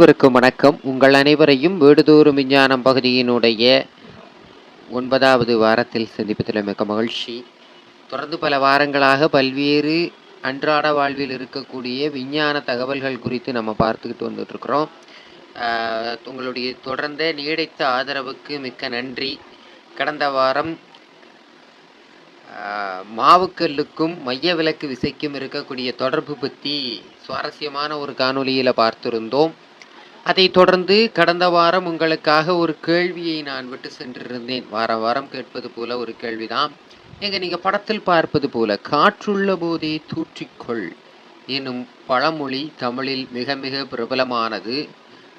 அனைவருக்கும் வணக்கம். உங்கள் அனைவரையும் வீடுதோறும் விஞ்ஞானம் பகுதியினுடைய ஒன்பதாவது வாரத்தில் சந்திப்பதில் மிக்க மகிழ்ச்சி. தொடர்ந்து பல வாரங்களாக பல்வேறு அன்றாட வாழ்வில் இருக்கக்கூடிய விஞ்ஞான தகவல்கள் குறித்து நம்ம பார்த்துக்கிட்டு வந்துட்டுருக்குறோம். உங்களுடைய தொடர்ந்த நீடித்த ஆதரவுக்கு மிக்க நன்றி. கடந்த வாரம் மாவுக்கல்லுக்கும் மைய விளக்கு விசைக்கும் இருக்கக்கூடிய தொடர்பு பற்றி சுவாரஸ்யமான ஒரு காணொளியில் பார்த்திருந்தோம். அதைத் தொடர்ந்து கடந்த வாரம் உங்களுக்காக ஒரு கேள்வியை நான் விட்டு சென்றிருந்தேன். வாரம் வாரம் கேட்பது போல ஒரு கேள்விதான். எங்க நீங்க படத்தில் பார்ப்பது போல காற்றுள்ள போதே தூற்றிக்கொள் எனும் பழமொழி தமிழில் மிக மிக பிரபலமானது.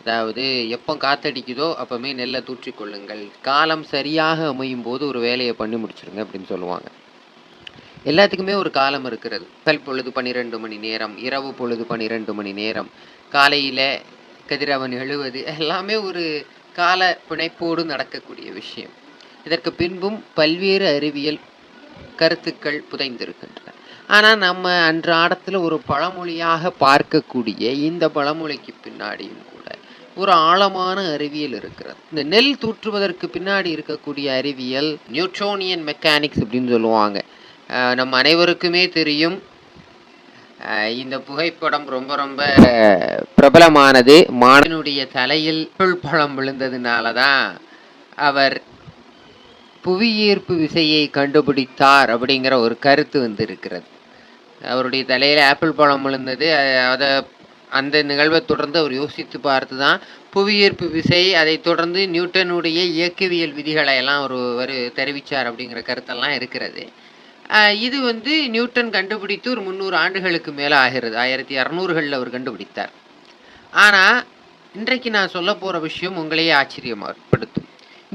அதாவது எப்போ காத்தடிக்குதோ அப்பவுமே நெல்லை தூற்றிக்கொள்ளுங்கள். காலம் சரியாக அமையும் போது ஒரு வேலையை பண்ணி முடிச்சிருங்க அப்படின்னு சொல்லுவாங்க. எல்லாத்துக்குமே ஒரு காலம் இருக்கிறது. பகல் பொழுது பன்னிரெண்டு மணி நேரம் இரவு பொழுது பன்னிரெண்டு மணி நேரம். காலையில் கதிரவன் எழுவது. எல்லாமே ஒரு கால பிணைப்போடு நடக்கக்கூடிய விஷயம். இதற்கு பின்பும் பல்வேறு அறிவியல் கருத்துக்கள் புதைந்திருக்கின்றன. ஆனால் நம்ம அன்றாடத்தில் ஒரு பழமொழியாக பார்க்கக்கூடிய இந்த பழமொழிக்கு பின்னாடியும் கூட ஒரு ஆழமான அறிவியல் இருக்கிறது. இந்த நெல் தூற்றுவதற்கு பின்னாடி இருக்கக்கூடிய அறிவியல் நியூட்ரோனியன் மெக்கானிக்ஸ் அப்படின்னு சொல்லுவாங்க. நம் நம்ம அனைவருக்குமே தெரியும் இந்த புகைப்படம் ரொம்ப ரொம்ப பிரபலமானது. மாணவனுடைய தலையில் பழம் விழுந்ததுனால தான் அவர் புவியீர்ப்பு விசையை கண்டுபிடித்தார் அப்படிங்கிற ஒரு கருத்து வந்து இருக்கிறது அவருடைய தலையில் ஆப்பிள் பழம் விழுந்தது. அதை அந்த நிகழ்வை தொடர்ந்து அவர் யோசித்து பார்த்து தான் புவியீர்ப்பு விசை அதைத் தொடர்ந்து நியூட்டனுடைய இயக்கவியல் விதிகளை எல்லாம் ஒரு ஒரு தெரிவித்தார் அப்படிங்கிற கருத்தெல்லாம் இருக்கிறது. இது வந்து நியூட்டன் கண்டுபிடித்து ஒரு முந்நூறு ஆண்டுகளுக்கு மேலே ஆகிறது. ஆயிரத்தி இரநூறுகளில் அவர் கண்டுபிடித்தார். ஆனால் இன்றைக்கு நான் சொல்ல போகிற விஷயம் உங்களையே ஆச்சரியப்படுத்தும்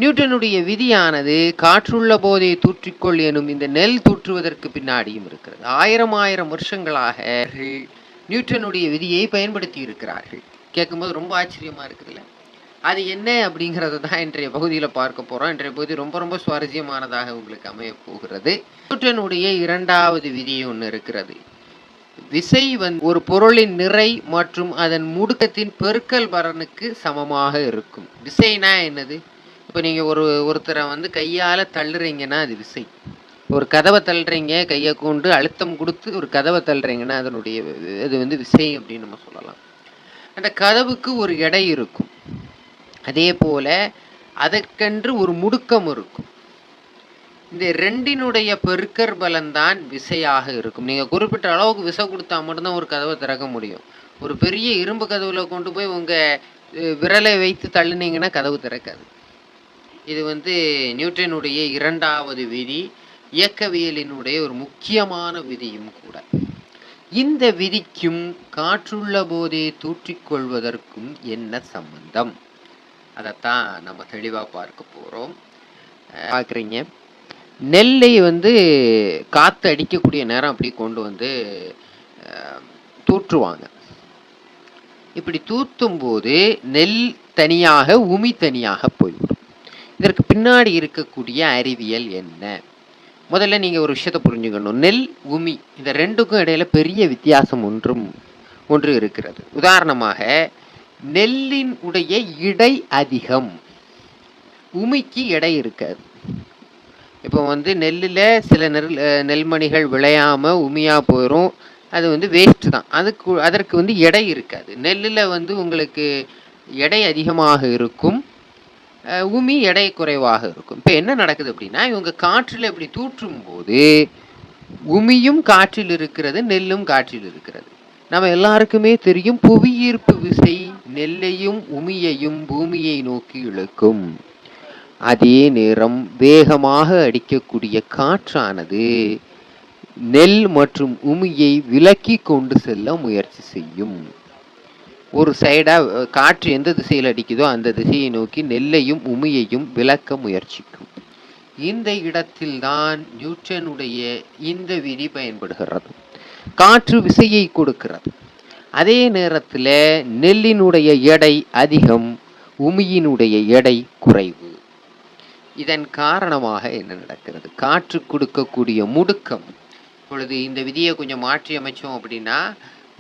நியூட்டனுடைய விதியானது காற்றுள்ள போதே தூற்றிக்கொள் எனும் இந்த நெல் தூற்றுவதற்கு பின்னாடியும் இருக்கிறது. ஆயிரம் ஆயிரம் வருஷங்களாக நியூட்டனுடைய விதியை பயன்படுத்தி இருக்கிறார்கள். கேட்கும்போது ரொம்ப ஆச்சரியமாக இருக்குதுல்ல? அது என்ன அப்படிங்கிறது தான் இன்றைய பகுதியில் பார்க்க போகிறோம் இன்றைய பகுதி ரொம்ப ரொம்ப சுவாரஸ்யமானதாக உங்களுக்கு அமைய போகிறது. நியூட்டனுடைய இரண்டாவது விதி ஒன்று இருக்கிறது. விசை வந்து ஒரு பொருளின் நிறை மற்றும் அதன் முடுக்கத்தின் பெருக்கல் பலனுக்கு சமமாக இருக்கும். விசைனா என்னது? இப்போ நீங்கள் ஒரு ஒருத்தரை வந்து கையால் தள்ளுறீங்கன்னா அது விசை. ஒரு கதவை தள்ளுறீங்க கையை கொண்டு அழுத்தம் கொடுத்து ஒரு கதவை தள்ளுறீங்கன்னா அதனுடைய இது அது வந்து விசை அப்படின்னு நம்ம சொல்லலாம். அந்த கதவுக்கு ஒரு எடை இருக்கும். அதே போல அதற்கென்று ஒரு முடுக்கம் இருக்கும். இந்த ரெண்டினுடைய பெருக்கர் பலன்தான் விசையாக இருக்கும். நீங்கள் குறிப்பிட்ட அளவுக்கு விசை கொடுத்தா மட்டும்தான் ஒரு கதவை திறக்க முடியும். ஒரு பெரிய இரும்பு கதவில் கொண்டு போய் உங்கள் விரலை வைத்து தள்ளுனீங்கன்னா கதவு திறக்காது. இது வந்து நியூட்டனுடைய இரண்டாவது விதி இயக்கவியலினுடைய ஒரு முக்கியமான விதியும் கூட. இந்த விதிக்கும் காற்றுள்ள போதே தூற்றிக்கொள்வதற்கும் என்ன சம்பந்தம்? அதைத்தான் நம்ம தெளிவாக பார்க்க போகிறோம் பார்க்குறீங்க. நெல்லை வந்து காற்று அடிக்கக்கூடிய நேரம் அப்படி கொண்டு வந்து தூற்றுவாங்க. இப்படி தூத்தும் போது நெல் தனியாக உமி தனியாக போய்விடும். இதற்கு பின்னாடி இருக்கக்கூடிய அறிவியல் என்ன? முதல்ல நீங்கள் ஒரு விஷயத்தை புரிஞ்சுக்கணும். நெல் உமி இந்த ரெண்டுக்கும் இடையில பெரிய வித்தியாசம் ஒன்றும் ஒன்று இருக்கிறது. உதாரணமாக நெல்லின் உடைய இடை அதிகம். உமிக்கு எடை இருக்காது. இப்போ வந்து நெல்லில் சில நெல் நெல்மணிகள் விளையாமல் உமியாக போயிடும் அது வந்து வேஸ்ட் தான். அதுக்கு அதற்கு வந்து எடை இருக்காது. நெல்லில் வந்து உங்களுக்கு எடை அதிகமாக இருக்கும். உமி எடை குறைவாக இருக்கும். இப்போ என்ன நடக்குது அப்படின்னா இவங்க காற்றில் இப்படி தூற்றும் போது உமியும் காற்றில் இருக்கிறது நெல்லும் காற்றில் இருக்கிறது. நம்ம எல்லாருக்குமே தெரியும் புவியீர்ப்பு விசை நெல்லையும் உமியையும் பூமியை நோக்கி இழுக்கும். அதே நேரம் வேகமாக அடிக்கக்கூடிய காற்றானது நெல் மற்றும் உமியை விலக்கி கொண்டு செல்ல முயற்சி செய்யும். ஒரு சைடாக காற்று எந்த திசையில் அடிக்குதோ அந்த திசையை நோக்கி நெல்லையும் உமியையும் விலக்க முயற்சிக்கும். இந்த இடத்தில்தான் நியூட்டனுடைய இந்த விதி பயன்படுகிறது. காற்று விசையை கொடுக்கிறது. அதே நேரத்தில் நெல்லினுடைய எடை அதிகம் உமியினுடைய எடை குறைவு. இதன் காரணமாக என்ன நடக்கிறது? காற்று கொடுக்கக்கூடிய முடுக்கம். இப்பொழுது இந்த விதியை கொஞ்சம் மாற்றி அமைச்சோம் அப்படின்னா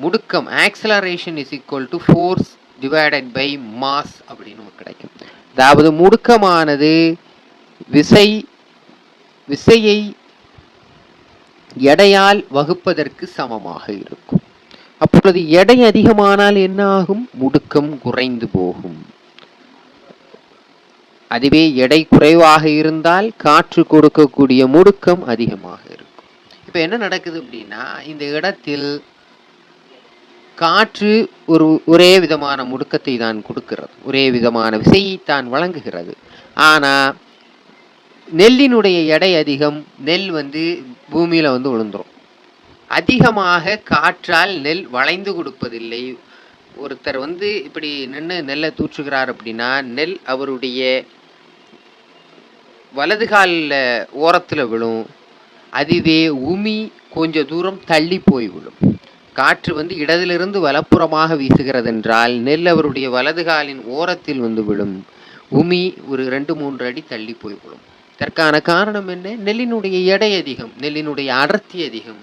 முடுக்கம் acceleration is equal to force divided by mass அப்படின்னு நமக்கு கிடைக்கும். அதாவது முடுக்கமானது விசை விசையை எடையால் வகுப்பதற்கு சமமாக இருக்கும். அப்பொழுது எடை அதிகமானால் என்ன ஆகும் முடுக்கம் குறைந்து போகும். அதுவே எடை குறைவாக இருந்தால் காற்று கொடுக்கக்கூடிய முடுக்கம் அதிகமாக இருக்கும். இப்போ என்ன நடக்குது அப்படின்னா இந்த இடத்தில் காற்று ஒரு ஒரே விதமான முடுக்கத்தை தான் கொடுக்கிறது. ஒரே விதமான விசையை தான் வழங்குகிறது. ஆனால் நெல்லினுடைய எடை அதிகம் நெல் வந்து பூமியில் வந்து விழுந்துரும். அதிகமாக காற்றால் நெல் வளைந்து கொடுப்பதில்லை. ஒருத்தர் வந்து இப்படி நின்று நெல்லை தூற்றுகிறார் அப்படின்னா நெல் அவருடைய வலது காலில் ஓரத்தில் விழும். அதுவே உமி கொஞ்ச தூரம் தள்ளி போய் விழும். காற்று வந்து இடதிலிருந்து வலப்புறமாக வீசுகிறது என்றால் நெல் அவருடைய வலது காலின் ஓரத்தில் வந்து விழும். உமி ஒரு ரெண்டு மூன்று அடி தள்ளி போய் விழும். இதற்கான காரணம் என்ன? நெல்லினுடைய எடை அதிகம் நெல்லினுடைய அடர்த்தி அதிகம்.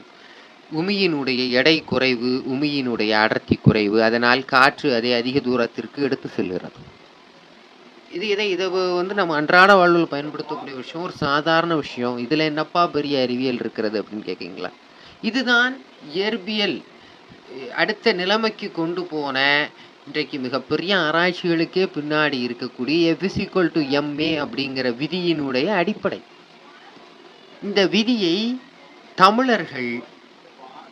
உமியினுடைய எடை குறைவு உமியினுடைய அடர்த்தி குறைவு அதனால் காற்று அதை அதிக தூரத்திற்கு எடுத்து செல்கிறது. இது இதை இதை வந்து நம்ம அன்றாட வாழ்வில் பயன்படுத்தக்கூடிய விஷயம் ஒரு சாதாரண விஷயம். இதில் என்னப்பா பெரிய அறிவியல் இருக்கிறது அப்படின்னு கேட்குறீங்களா இதுதான் இயற்பியல். அடுத்த நிலைமைக்கு கொண்டு போன இன்றைக்கு மிகப்பெரிய ஆராய்ச்சிகளுக்கே பின்னாடி இருக்கக்கூடிய எஃபிசிக்வல் டு எம்ஏ அப்படிங்கிற விதியினுடைய அடிப்படை. இந்த விதியை தமிழர்கள்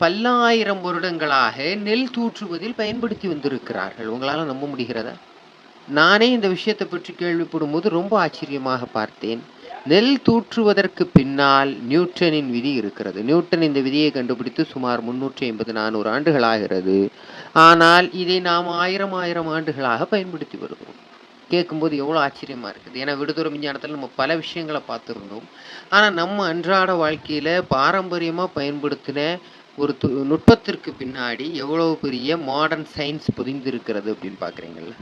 பல்லாயிரம் வருடங்களாக நெல் தூற்றுவதில் பயன்படுத்தி வந்திருக்கிறார்கள். உங்களால் நம்ப முடிகிறதா? நானே இந்த விஷயத்தை பற்றி கேள்விப்படும் போது ரொம்ப ஆச்சரியமாக பார்த்தேன். நெல் தூற்றுவதற்கு பின்னால் நியூட்டனின் விதி இருக்கிறது. நியூட்டன் இந்த விதியை கண்டுபிடித்து சுமார் முன்னூற்றி ஐம்பது நானூறு ஆண்டுகள் ஆகிறது. ஆனால் இதை நாம் ஆயிரம் ஆயிரம் ஆண்டுகளாக பயன்படுத்தி வருகிறோம். கேட்கும்போது எவ்வளோ ஆச்சரியமாக இருக்குது. ஏன்னா விடுதலை விஞ்ஞானத்தில் நம்ம பல விஷயங்களை பார்த்துருந்தோம். ஆனால் நம்ம அன்றாட வாழ்க்கையில் பாரம்பரியமாக பயன்படுத்தின ஒரு நுட்பத்திற்கு பின்னாடி எவ்வளோ பெரிய மாடர்ன் சயின்ஸ் புதிந்திருக்கிறது அப்படின்னு பார்க்குறீங்களா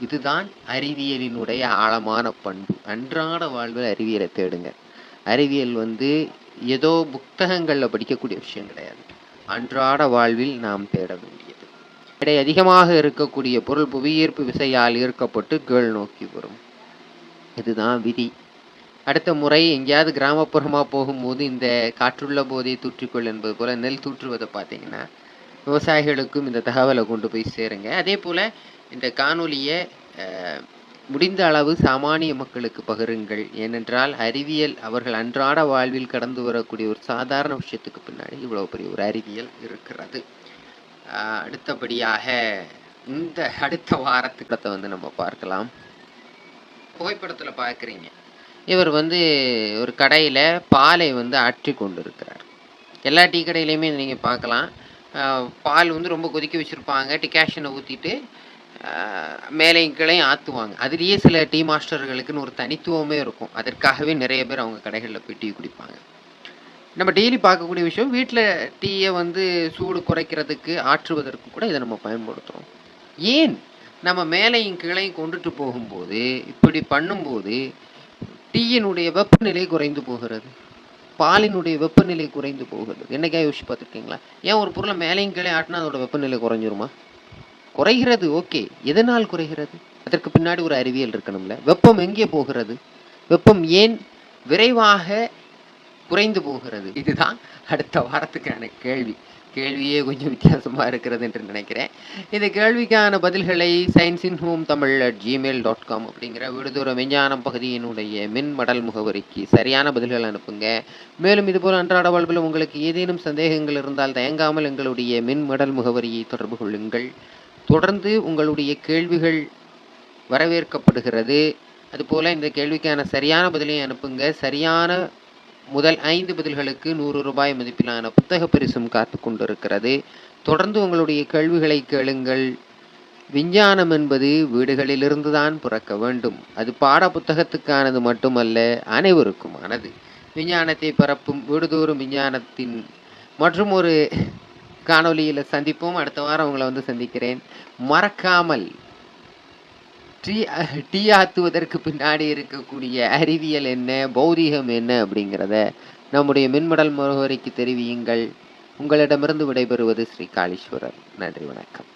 இதுதான் அறிவியலினுடைய ஆழமான பண்பு. அன்றாட வாழ்வில் அறிவியலை தேடுங்க. அறிவியல் வந்து ஏதோ புத்தகங்களில் படிக்கக்கூடிய விஷயம் கிடையாது. அன்றாட வாழ்வில் நாம் தேட வேண்டியது. எடை அதிகமாக இருக்கக்கூடிய பொருள் புவியீர்ப்பு விசையால் ஈர்க்கப்பட்டு கீழ் நோக்கி வரும். இதுதான் விதி. அடுத்த முறை எங்கேயாவது கிராமப்புறமாக போகும்போது இந்த காற்றுள்ள போதை தூற்றிக்கொள் என்பது போல் நெல் தூற்றுவதை பார்த்தீங்கன்னா விவசாயிகளுக்கும் இந்த தகவலை கொண்டு போய் சேருங்க. அதே போல் இந்த காணொலியை முடிந்த அளவு சாமானிய மக்களுக்கு பகிருங்கள். ஏனென்றால் அறிவியல் அவர்கள் அன்றாட வாழ்வில் கடந்து வரக்கூடிய ஒரு சாதாரண விஷயத்துக்கு பின்னாடி இவ்வளோ பெரிய ஒரு அறிவியல் இருக்கிறது. அடுத்தபடியாக இந்த அடுத்த வாரத்துக்கு வந்து நம்ம பார்க்கலாம். புகைப்படத்தில் பார்க்குறீங்க. இவர் வந்து ஒரு கடையில் பாலை வந்து ஆற்றி கொண்டு இருக்கிறார் எல்லா டீ கடையிலையுமே நீங்கள் பார்க்கலாம். பால் வந்து ரொம்ப கொதிக்க வச்சுருப்பாங்க. டிகாஷனை ஊற்றிட்டு மேலையும் கீழையும் ஆற்றுவாங்க அதுலேயே சில டீ மாஸ்டர்களுக்குன்னு ஒரு தனித்துவமே இருக்கும். அதற்காகவே நிறைய பேர் அவங்க கடைகளில் போய் டீ குடிப்பாங்க. நம்ம டெய்லி பார்க்கக்கூடிய விஷயம் வீட்டில் டீயை வந்து சூடு குறைக்கிறதுக்கு ஆற்றுவதற்கு கூட இதை நம்ம பயன்படுத்துகிறோம் ஏன்? நம்ம மேலையும் கீழையும் கொண்டுட்டு போகும்போது இப்படி பண்ணும்போது டீயினுடைய வெப்பநிலை குறைந்து போகிறது. பாலினுடைய வெப்பநிலை குறைந்து போகிறது. என்னைக்கா யோசிச்சு பார்த்துருக்கீங்களா? ஏன் ஒரு பொருளை மேலையும் கீழே ஆட்டினா அதோட வெப்பநிலை குறைஞ்சிருமா? குறைகிறது ஓகே. எதனால் குறைகிறது? அதற்கு பின்னாடி ஒரு அறிவியல் இருக்கணும்ல. வெப்பம் எங்கே போகிறது? வெப்பம் ஏன் விரைவாக குறைந்து போகிறது? இதுதான் அடுத்த வாரத்துக்கான கேள்வி. கேள்வியே கொஞ்சம் வித்தியாசமாக இருக்கிறது என்று நினைக்கிறேன். இந்த கேள்விக்கான பதில்களை science in home Tamil at Gmail dot com அப்படிங்கிற விடுதூர விஞ்ஞானம் பகுதியினுடைய மின் மடல் முகவரிக்கு சரியான பதில்கள் அனுப்புங்க. மேலும் இதுபோல் அன்றாட வாழ்வில் உங்களுக்கு ஏதேனும் சந்தேகங்கள் இருந்தால் தயங்காமல் எங்களுடைய மின் மடல் முகவரியை தொடர்பு கொள்ளுங்கள். தொடர்ந்து உங்களுடைய கேள்விகள் வரவேற்கப்படுகிறது. அதுபோல் இந்த கேள்விக்கான சரியான பதிலையும் அனுப்புங்க. சரியான முதல் ஐந்து பதில்களுக்கு நூறு ரூபாய் மதிப்பிலான புத்தக பரிசும் காத்து கொண்டிருக்கிறது. தொடர்ந்து உங்களுடைய கேள்விகளை கேளுங்கள். விஞ்ஞானம் என்பது வீடுகளிலிருந்து தான் பிறக்க வேண்டும். அது பாட புத்தகத்துக்கானது மட்டுமல்ல அனைவருக்குமானது. விஞ்ஞானத்தை பரப்பும் வீடுதோறும் விஞ்ஞானத்தின் மற்றும் ஒரு காணொலியில் சந்திப்போம். அடுத்த வாரம் உங்களை வந்து சந்திக்கிறேன். மறக்காமல் டீ டீ ஆத்துவதற்கு பின்னாடி இருக்கக்கூடிய அறிவியல் என்ன பௌதீகம் என்ன அப்படிங்கிறத நம்முடைய மின்மடல் முகவரிக்கு தெரிவியுங்கள். உங்களிடமிருந்து விடைபெறுவது ஸ்ரீ காளீஸ்வரர். நன்றி வணக்கம்.